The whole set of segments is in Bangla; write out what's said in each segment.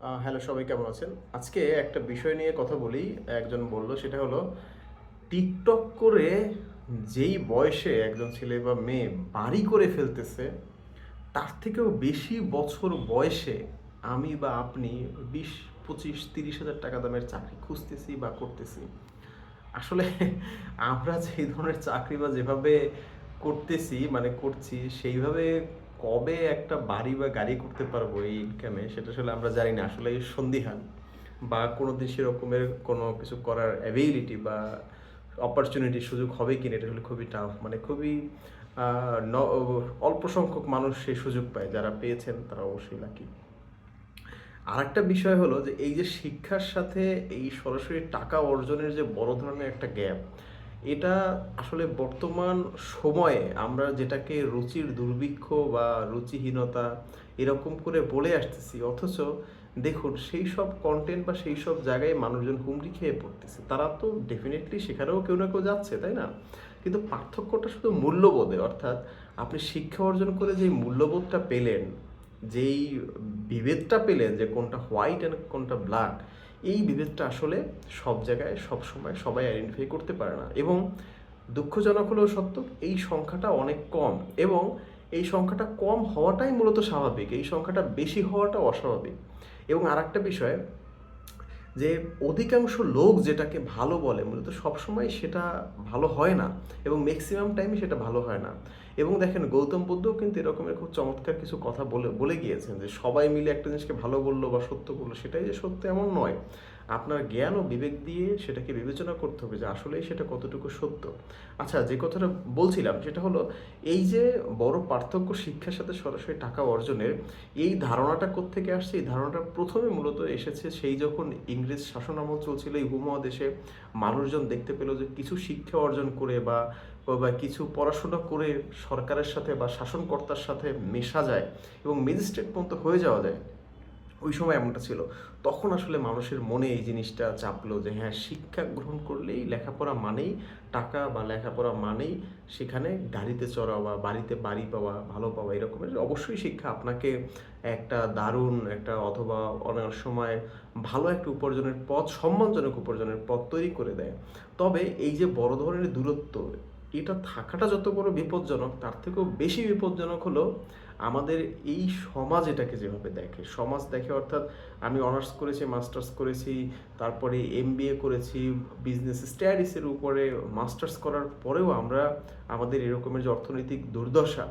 হ্যালো, সবাই কেমন আছেন? আজকে একটা বিষয় নিয়ে কথা বলি। একজন বলল, সেটা হলো, টিকটক করে যেই বয়সে একজন ছেলে বা মেয়ে বাড়ি করে ফেলতেছে, তার থেকেও বেশি বছর বয়সে আমি বা আপনি বিশ, পঁচিশ, তিরিশ হাজার টাকা দামের চাকরি খুঁজতেছি বা করতেছি। আসলে আমরা যে ধরনের চাকরি বা যেভাবে করতেছি মানে করছি, সেইভাবে কবে একটা বাড়ি বা গাড়ি করতে পারব এই ইনকামে সেটা আসলে আমরা জানি না। আসলে সন্দিহান বা কোনো দিন সেরকমের কোনো কিছু করার অ্যাভেইলিটি বা অপরচুনিটি সুযোগ হবে কিনা, এটা আসলে খুবই টাফ মানে খুবই অল্প সংখ্যক মানুষ সেই সুযোগ পায়। যারা পেয়েছেন, তারা অবশ্যই লাকি আর একটা বিষয় হলো যে, এই যে শিক্ষার সাথে এই সরাসরি টাকা অর্জনের যে বড় ধরনের একটা গ্যাপ এটা আসলে বর্তমান সময়ে আমরা যেটাকে রুচির দুর্ভিক্ষ বা রুচিহীনতা এরকম করে বলে আসতেছি, অথচ দেখুন সেই সব কন্টেন্ট বা সেই সব জায়গায় মানুষজন হুমড়ি খেয়ে পড়তেছে। তারা তো ডেফিনেটলি সেখানেও কেউ না কেউ যাচ্ছে, তাই না? কিন্তু পার্থক্যটা শুধু মূল্যবোধে, অর্থাৎ আপনি শিক্ষা অর্জন করে যে মূল্যবোধটা পেলেন, যেই বিভেদটা পেলেন যে কোনটা হোয়াইট অ্যান্ড কোনটা ব্ল্যাক এই বিভেদটা আসলে সব জায়গায়, সব সময় সবাই আইডেন্টিফাই করতে পারে না। এবং দুঃখজনক হলেও সত্য, এই সংখ্যাটা অনেক কম এবং এই সংখ্যাটা কম হওয়াটাই মূলত স্বাভাবিক। এই সংখ্যাটা বেশি হওয়াটা অস্বাভাবিক। এবং আর একটা বিষয় যে অধিকাংশ লোক যেটাকে ভালো বলে, মূলত সবসময় সেটা ভালো হয় না এবং ম্যাক্সিমাম টাইমে সেটা ভালো হয় না। এবং দেখেন গৌতম বুদ্ধও কিন্তু এরকমের খুব চমৎকার কিছু কথা বলে বলে গিয়েছেন যে সবাই মিলে একটা জিনিসকে ভালো বলল বা সত্য বলল, সেটাই যে সত্য এমন নয়। আপনার জ্ঞান ও বিবেক দিয়ে সেটাকে বিবেচনা করতে হবে যে আসলেই সেটা কতটুকু সত্য। আচ্ছা যে কথাটা বলছিলাম সেটা হলো, এই যে বড় পার্থক্য শিক্ষার সাথে সরাসরি টাকা অর্জনের, এই ধারণাটা কোত্থেকে আসছে? এই ধারণাটা প্রথমে মূলত এসেছে সেই যখন ইংরেজ শাসন আমল চলছিল, এই উপমহাদেশে মানুষজন দেখতে পেল যে কিছু শিক্ষা অর্জন করে বা বা কিছু পড়াশোনা করে সরকারের সাথে বা শাসনকর্তার সাথে মেশা যায় এবং ম্যাজিস্ট্রেট পর্যন্ত হয়ে যাওয়া যায়। ওই সময় এমনটা ছিল। তখন আসলে মানুষের মনে এই জিনিসটা চাপলো যে হ্যাঁ শিক্ষা গ্রহণ করলেই লেখাপড়া মানেই টাকা বা লেখাপড়া মানেই সেখানে গাড়িতে চড়া বা বাড়িতে বাড়ি পাওয়া, ভালো পাওয়া, এরকমের অবশ্যই শিক্ষা আপনাকে একটা দারুণ একটা অথবা অনেক সময় ভালো একটা উপার্জনের পথ, সম্মানজনক উপার্জনের পথ তৈরি করে দেয়। তবে এই যে বড় ধরনের দূরত্ব, এটা থাকাটা যত বড় বিপজ্জনক, তার থেকেও বেশি বিপজ্জনক হলো আমাদের এই সমাজ এটাকে যেভাবে দেখে, সমাজ দেখে অর্থাৎ আমি অনার্স করেছি মাস্টার্স করেছি, তারপরে এম করেছি বিজনেস স্টাডিজের উপরে মাস্টার্স করার পরেও আমরা আমাদের এরকমের যে অর্থনৈতিক দুর্দশা,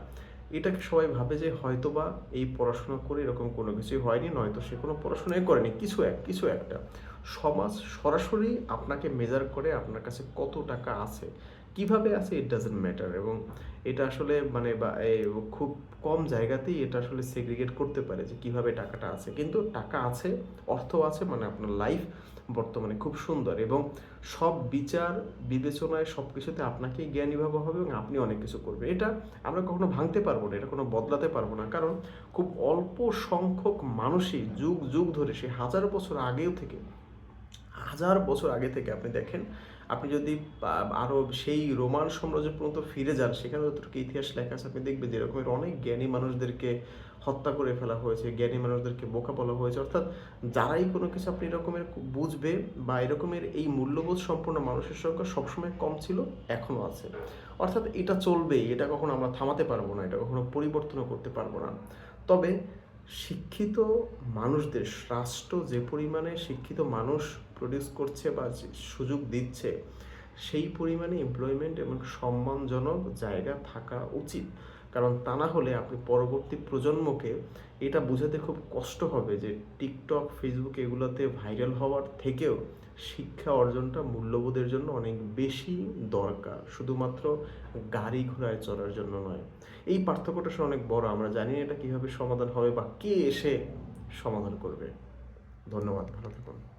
এটাকে সবাই ভাবে যে হয়তোবা এই পড়াশোনা করে এরকম কোনো কিছুই হয়নি, নয়তো সে কোনো পড়াশোনাই করেনি, কিছু এক, কিছু একটা। সমাজ সরাসরি আপনাকে মেজার করে আপনার কাছে কত টাকা আছে কীভাবে আছে ইট ডাজেন্ট ম্যাটার এবং এটা আসলে মানে বা খুব কম জায়গাতেই এটা আসলে সেগ্রিগেট করতে পারে যে কীভাবে টাকাটা আছে। কিন্তু টাকা আছে, অর্থ আছে মানে আপনার লাইফ বর্তমানে খুব সুন্দর এবং সব বিচার, বিবেচনায় সব কিছুতে আপনাকেই জ্ঞানী ভাবা হবে এবং আপনি অনেক কিছু করবেন। এটা আমরা কখনো ভাঙতে পারব না, এটা কোনো বদলাতে পারব না। কারণ খুব অল্প সংখ্যক মানুষই যুগ যুগ ধরে সে হাজার বছর আগেও থেকে হাজার বছর আগে থেকে আপনি দেখেন, আপনি যদি, আ- আরও সেই রোমান সাম্রাজ্য পর্যন্ত ফিরে যান সেখানে যতটুকু ইতিহাস লেখা আছে, আপনি দেখবেন যে এরকমের অনেক জ্ঞানী মানুষদেরকে হত্যা করে ফেলা হয়েছে, জ্ঞানী মানুষদেরকে বোকা বলা হয়েছে। অর্থাৎ যারাই কোনো কিছু আপনি এরকমের বুঝবে বা এরকমের এই মূল্যবোধ সম্পন্ন মানুষের সংখ্যা সবসময় কম ছিল, এখনও আছে। অর্থাৎ এটা চলবেই, এটা কখনো আমরা থামাতে পারব না, এটা কখনো পরিবর্তনও করতে পারব না। তবে শিক্ষিত মানুষদের রাষ্ট্র যে পরিমাণে শিক্ষিত মানুষ প্রডিউস করছে বা সুযোগ দিচ্ছে, সেই পরিমাণে এমপ্লয়মেন্ট এবং সম্মানজনক জায়গা থাকা উচিত। কারণ তা না হলে আপনি পরবর্তী প্রজন্মকে এটা বোঝাতে খুব কষ্ট হবে যে টিকটক ফেসবুক এগুলোতে ভাইরাল হওয়ার থেকেও শিক্ষা অর্জনটা মূল্যবোধের জন্য অনেক বেশি দরকার। শুধুমাত্র গাড়ি ঘোড়ায় চড়ার জন্য নয়। এই পার্থক্যটা অনেক বড়। আমরা জানি এটা কীভাবে সমাধান হবে বা কে এসে সমাধান করবে। ধন্যবাদ। ভালো থাকুন।